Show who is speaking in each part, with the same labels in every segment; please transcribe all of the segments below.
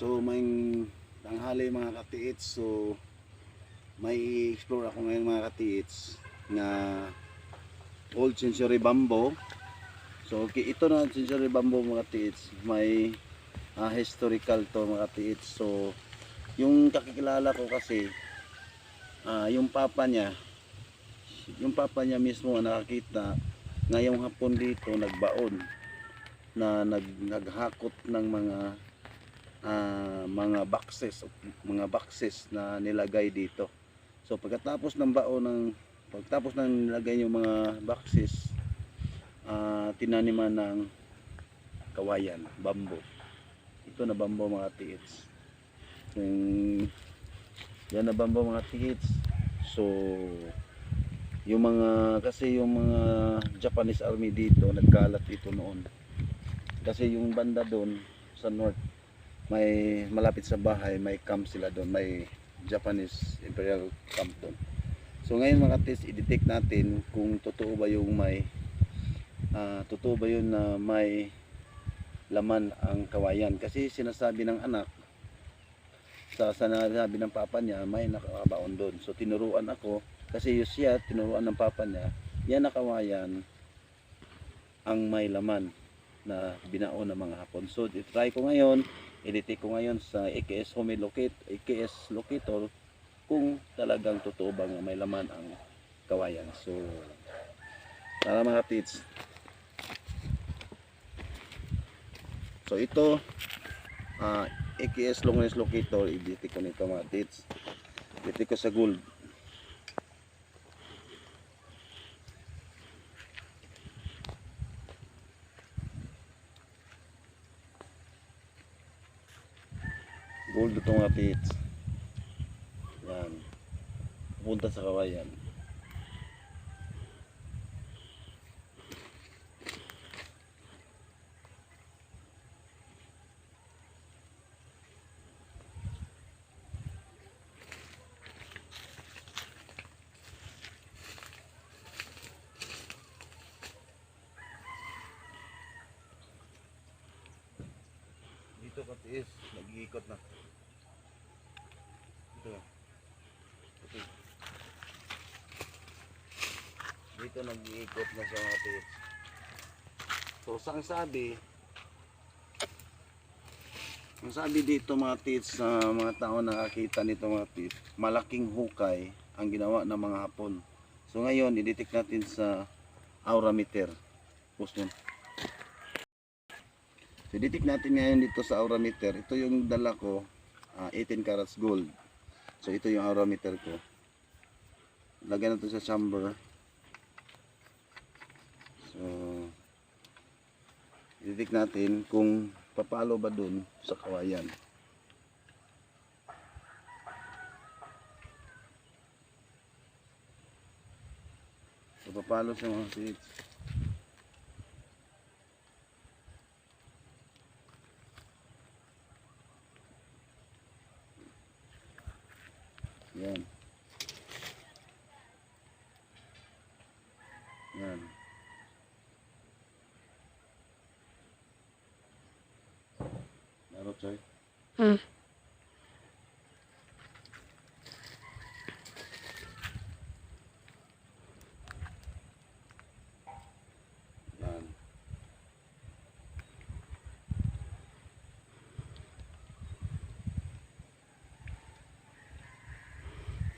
Speaker 1: So may tanghali mga katiits. So may explore ako ngayon mga katiits na old century bamboo. So okay, ito na century bamboo mga katiits. May ah, historical to mga katiits. So yung kakikilala ko kasi ah, yung papa niya yung papa niya mismo nakakita ngayong hapon dito nagbaon na nag, naghakot ng mga ah, mga boxes mga boxes na nilagay dito. So pagkatapos ng baon ng pagkatapos ng nilagay yung mga boxes ah, tinaniman ng kawayan bamboo. Ito na bamboo mga tiits. Yung yan na bamboo mga tiits. So yung mga kasi yung mga Japanese army dito nagkalat dito noon. Kasi yung banda doon sa north may malapit sa bahay may camp sila doon may Japanese imperial camp doon. So ngayon mga test i-detect natin kung totoo ba yung may ah, totoo ba yun na may laman ang kawayan. Kasi sinasabi ng anak sa sinasabi ng papa niya may nakabaon doon. So tinuruan ako kasi yung siya tinuruan ng papa niya yan na kawayan ang may laman na binaon ng mga hapon. So try ko ngayon edit ko ngayon sa AKS home locate AKS locator kung talagang totoo bang may laman ang kawayan. So tara mga tits so ito ah AKS long range locator edit ko nito mga tits edit ko sa gold gold ito mga yan. Punta sa kawayan katiis nag-iikot na. Ito ito. Dito nag-iikot na siya mga tiis so sang sabi ang sabi dito mga tits sa mga tao nakakita nito mga tits malaking hukay ang ginawa ng mga hapon. So ngayon i-detect natin sa aura meter. Post mo So, detect natin ngayon dito sa aura meter. Ito yung dala ko, ah, 18 carats gold. So, ito yung aura meter ko. Lagyan natin sa chamber. So, detect natin kung papalo ba dun sa kawayan. So, papalo sa mga seats. Yan. Yan. Laro, Choy.
Speaker 2: Hmm.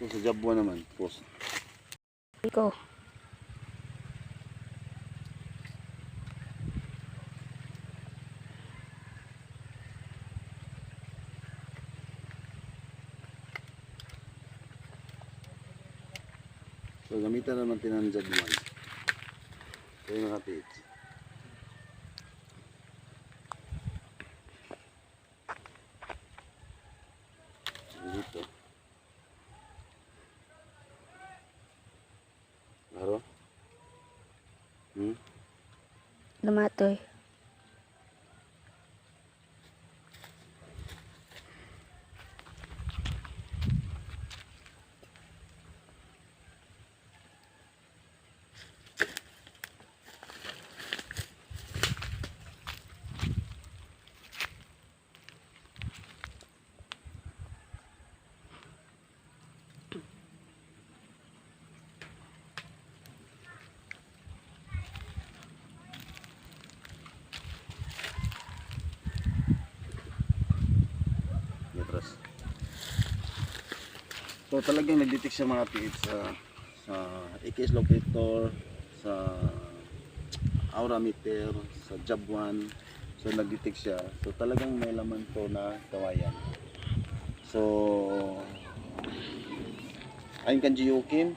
Speaker 1: Ito sa Jabwa naman, post.
Speaker 2: Ko.
Speaker 1: So gamitan naman ng Jabwan. Ito yung nakapit.
Speaker 2: Lumatoy.
Speaker 1: So talagang nag-detect sa mga tiits sa sa AKS locator, sa aura meter, sa job 1. So nag-detect siya. So talagang may laman to na kawayan. So ayon kan Kim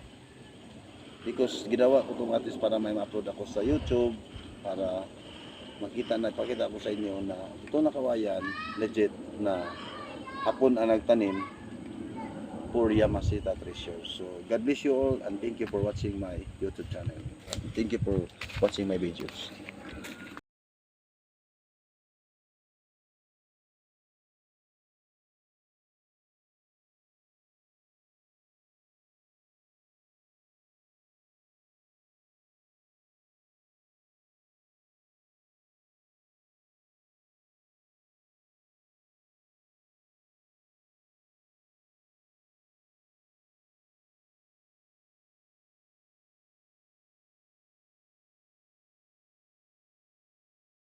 Speaker 1: because ginawa ko itong artist para may ma-upload ako sa YouTube para makita na pakita ko sa inyo na ito na kawayan legit na hapon ang nagtanim for Yamashita Treasure. So, God bless you all and thank you for watching my YouTube channel. Thank you for watching my videos.